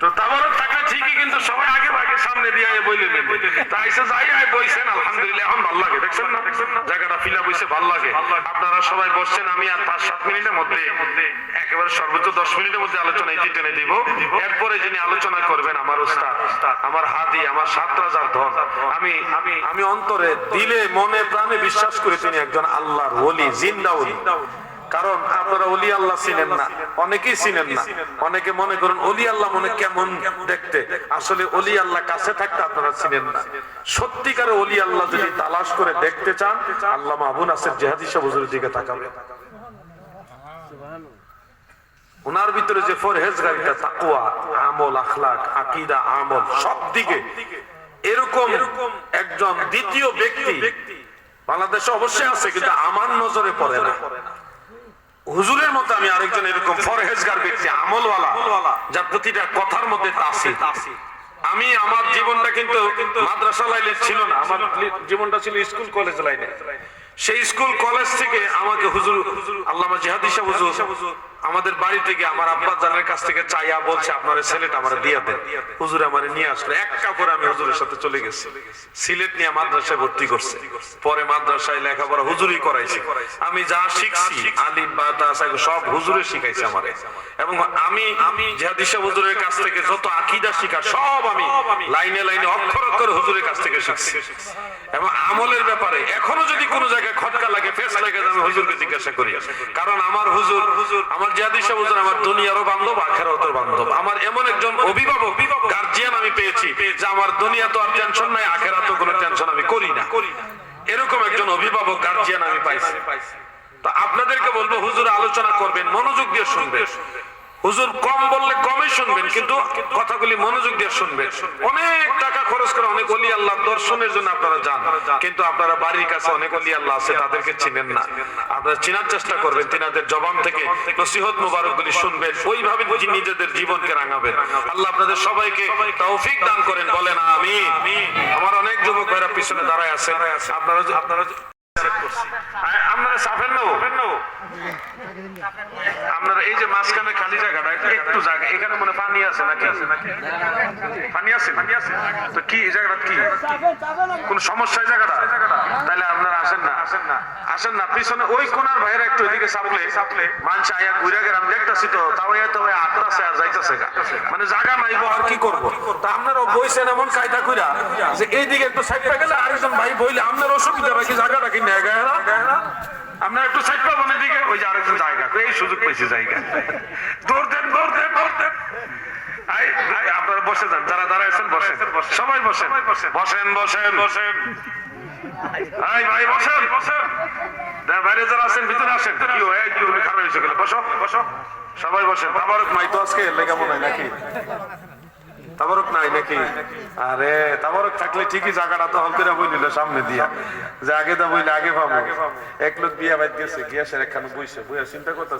তো ঠিকই, কিন্তু সবাই আগে ভাগে সামনে দিয়ে বইলে যাই বইছেন, আলহামদুলিল্লাহ, এখন লাগে, দেখছেন না? জায়গাটা ফিলা বইছে লাগে। আপনারা সবাই বসছেন, আমি আর পাঁচ, সাত মিনিটের মধ্যে, একেবারে সর্বোচ্চ দশ মিনিটের মধ্যে আলোচনা ইতি টেনে দিব। এরপরে যিনি আলোচনা করবেন, আমার উস্তাদ আমার হাদি, আমার সাত রাজার ধন, আমি আমি আমি অন্তরে দিলে, মনে, প্রাণে বিশ্বাস করি তিনি একজন আল্লাহর ওলি জিন্দা ওলি কারণ আপনারা অলি আল্লাহ চিনেন না। অনেকেই চিনেন না। অনেকে মনে করেন অলি আল্লাহ মনে কেমন দেখতে। আসলে অলি আল্লাহ কাছে থাকতে আপনারা চিনেন না। সত্যিকারে অলি আল্লাহ যদি তালাশ করে দেখতে চান, আল্লাহ মাহবুন আসের জেহাদি সাহেব হুজুরের দিকে তাকাবে। ওনার ভিতরে যে ফরহেজগারিটা তাকুয়া আমল, আখলাক, আকিদা, আমল, সব দিকে এরকম একজন দ্বিতীয় ব্যক্তি বাংলাদেশে অবশ্যই আছে, কিন্তু আমার নজরে পড়ে না। হুজুরের মতো আমি আরেকজন এরকম ফরহেজগার ব্যক্তি আমলওয়ালা যার প্রতিটা কথার মধ্যে তাসি আমি আমার জীবনটা কিন্তু মাদ্রাসা লাইনে ছিল না আমার জীবনটা ছিল স্কুল কলেজ লাইনে। সেই স্কুল, কলেজ থেকে আমাকে হুজুর, আল্লামা জিহাদি হুজুর, আমাদের বাড়ি থেকে আমার আব্বা জানের কাছ থেকে চাইয়া বলছে, আপনার ছেলেটা আমার দিয়ে দেন। হুজুর আমার নিয়ে আসলো। এক কাপড়ে আমি হুজুরের সাথে চলে গেছি। সিলেট নিয়ে মাদ্রাসায় ভর্তি করছে। পরে মাদ্রাসায় লেখাপড়া হুজুরই করাইছে। আমি যা শিখছি আলিম বা তাসা সব হুজুরে শিখাইছে আমার। এবং আমি আমি জিহাদি সাহেব হুজুরের কাছ থেকে যত আকিদা শিখা, সব আমি লাইনে লাইনে অক্ষর অক্ষর হুজুরের কাছ থেকে শিখছি। এবং আমলের ব্যাপারে এখনও যদি কোনো জায়গায় খটকা লাগে ফেস লাগে আমি হুজুরকে জিজ্ঞাসা করি কারণ আমার হুজুর হুজুর আমার জিয়াদি সাহেব হুজুর আমার দুনিয়ারও বান্ধব, আখেরাতের বান্ধব। আমার এমন একজন অভিভাবক গার্জিয়ান আমি পেয়েছি, যে আমার দুনিয়া তো আর টেনশন নাই, আখেরাতেও কোনো টেনশন আমি করি না। এরকম একজন অভিভাবক গার্জিয়ান আমি পাইছি। তো আপনাদেরকে বলব, হুজুর আলোচনা করবেন, মনোযোগ দিয়ে শুনবেন। হুজুর কম বললে কমই শুনবেন, কিন্তু কথাগুলি মনোযোগ দিয়ে শুনবেন। অনেক টাকা অনেক অলি আল্লাহ দর্শনের জন্য আপনারা যান। কিন্তু আপনারা বাড়ির কাছে অনেক অলি আল্লাহ আছে, তাদেরকে চিনেন না। আপনারা চিনার চেষ্টা করবেন, তিনাদের জবান থেকে নসিহত মুবারক গুলি শুনবেন, ওইভাবে নিজেদের জীবনকে রাঙাবেন। আল্লাহ আপনাদের সবাইকে তৌফিক দান করেন, বলেন আমি আমার অনেক যুবক ভাইরা পিছনে দাঁড়ায় আছে। আপনারা আপনারা আপনারা এই যে মাঝখানে খালি জায়গাটা, একটু জায়গা, এখানে মনে পানি আছে নাকি? পানি আছে? পানি আছে তো কি, এই জায়গাটা কি? কোন সমস্যা জায়গাটা? আসেন না। পিছনে ওই কোনার ভাইয়েরা একটু এদিকে চাপলে চাপলে মানুষ আয়া ঘুরে গেলাম, দেখতেছি তো, তাও এত আটটাছে আর যাইতেছে মানে জায়গা নাইবো আর কি করব? তা আপনারা বইছেন এমন কায়দা কইরা যে এইদিকে একটু সাইড গেলে আরেকজন ভাই বইলে আপনার অসুবিধা রাখি জায়গাটা কি নেয় আপনার একটু সাইড পাবেন এদিকে ওই যে আরেকজন জায়গা, এই সুযোগ পেয়েছে জায়গা। দৌড় দেন দৌড় দেন দৌড় দেন। আপনারা বসে যান, যারা দাঁড়াইছেন বসেন। সবাই বসেন বসেন। বসেন বসেন। আই ভাই, বসেন। বসেন বাইরে যারা আছেন, ভিতরে আসেন। কি হয় তুমি খারাপ গেলে বসো বসো। সবাই বসেন। তাবারক নাই তো আজকে? নাকি? তাবারক নাই নাকি? আরে, তাবারক থাকলে ঠিকই জায়গাটা তো হল করে বইলিল সামনে দিয়া। যে আগে দা বইলে আগে পাবো। এক লোক বিয়া বাইর গেছে, গিয়া সে একখানে বইছে। বইয়া চিন্তা করতেছে।